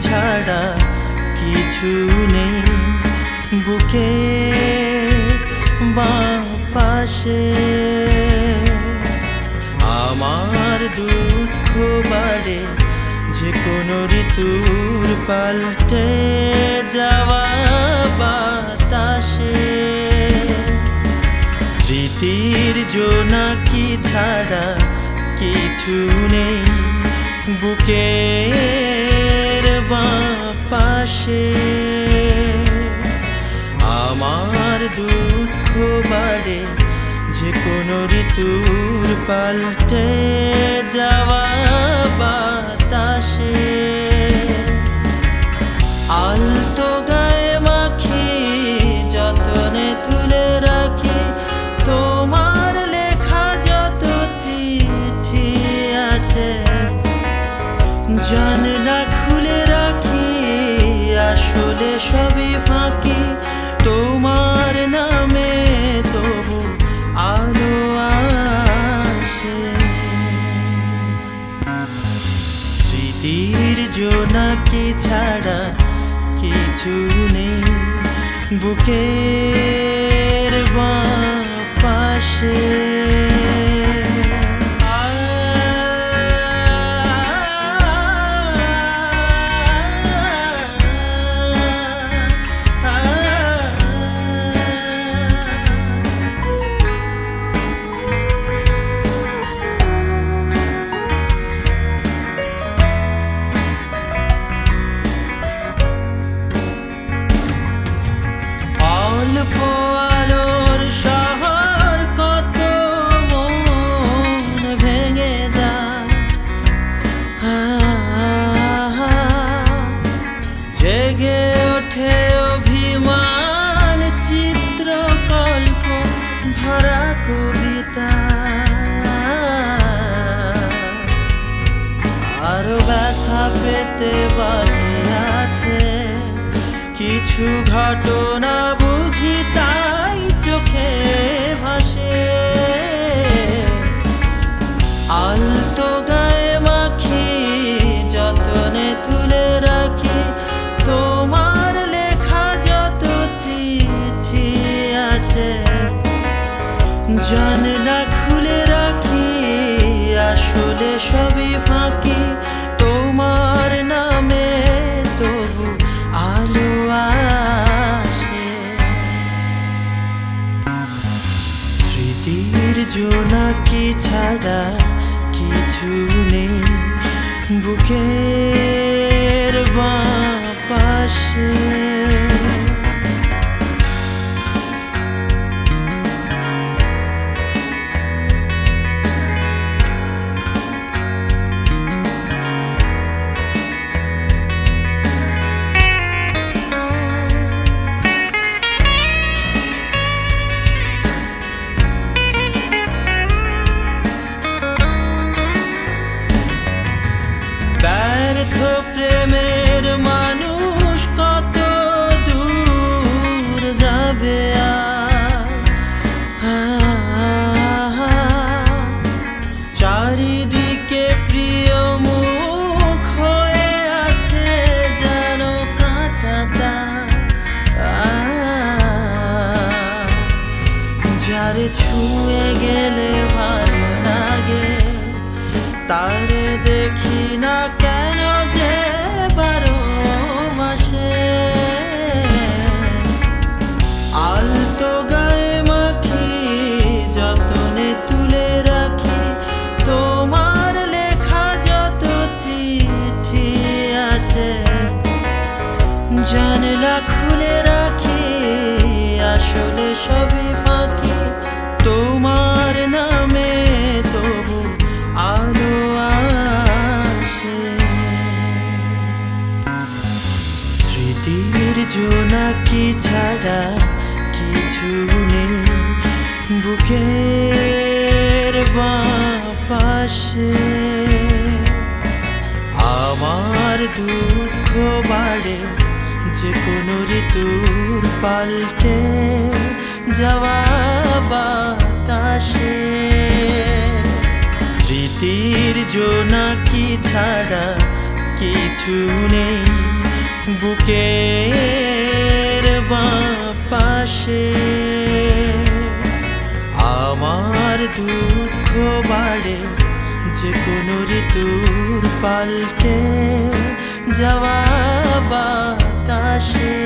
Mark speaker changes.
Speaker 1: ছাড়া কিছু নেই। বুকে বা পাশে। আমার দুঃখ বাড়ে যে কোনো ঋতুর পাল্টে যাওয়া বাতাসে। স্মৃতির জোনাকি ছাড়া কিছু নেই। দুঃখ বাড়ে যে কোনো ঋতুর পাল্টে যাওয়া বাতাসে। আলতো গায়ে মাখি, যতনে তুলে রাখি, তোমার লেখা যত চিঠি আসে, জানলা খুলে রাখি, আসলে সবই ফাঁকি। স্মৃতির জোনাকি ছাড়া কিছু নেই। বুকের বাঁ বাকি আছে। কিছু ঘটনা স্মৃতির জোনাকি ছাড়া কিছু নেই। বুকের বাঁ পাশে ছুঁয়ে গেলে ভালো লাগে। তারে দেখি না কেন যে বারো মাসে। আলতো গায়ে মাখি, যতনে তুলে রাখি। তোমার লেখা যত চিঠি আসে, জানলা খুলে রাখি। আসলে সবই জোনাকি ছাড়া কিছু নেই। বুকের পাশে আমার দুঃখ বাড়ে যে কোনো ঋতুর পাল্টে যাওয়া বাতাসে। স্মৃতির জোনাকি ছাড়া কিছু নেই। বুকের দুঃখ বাড়ে যে কোনো ঋতুর পাল্টে যাওয়া বাতাসে।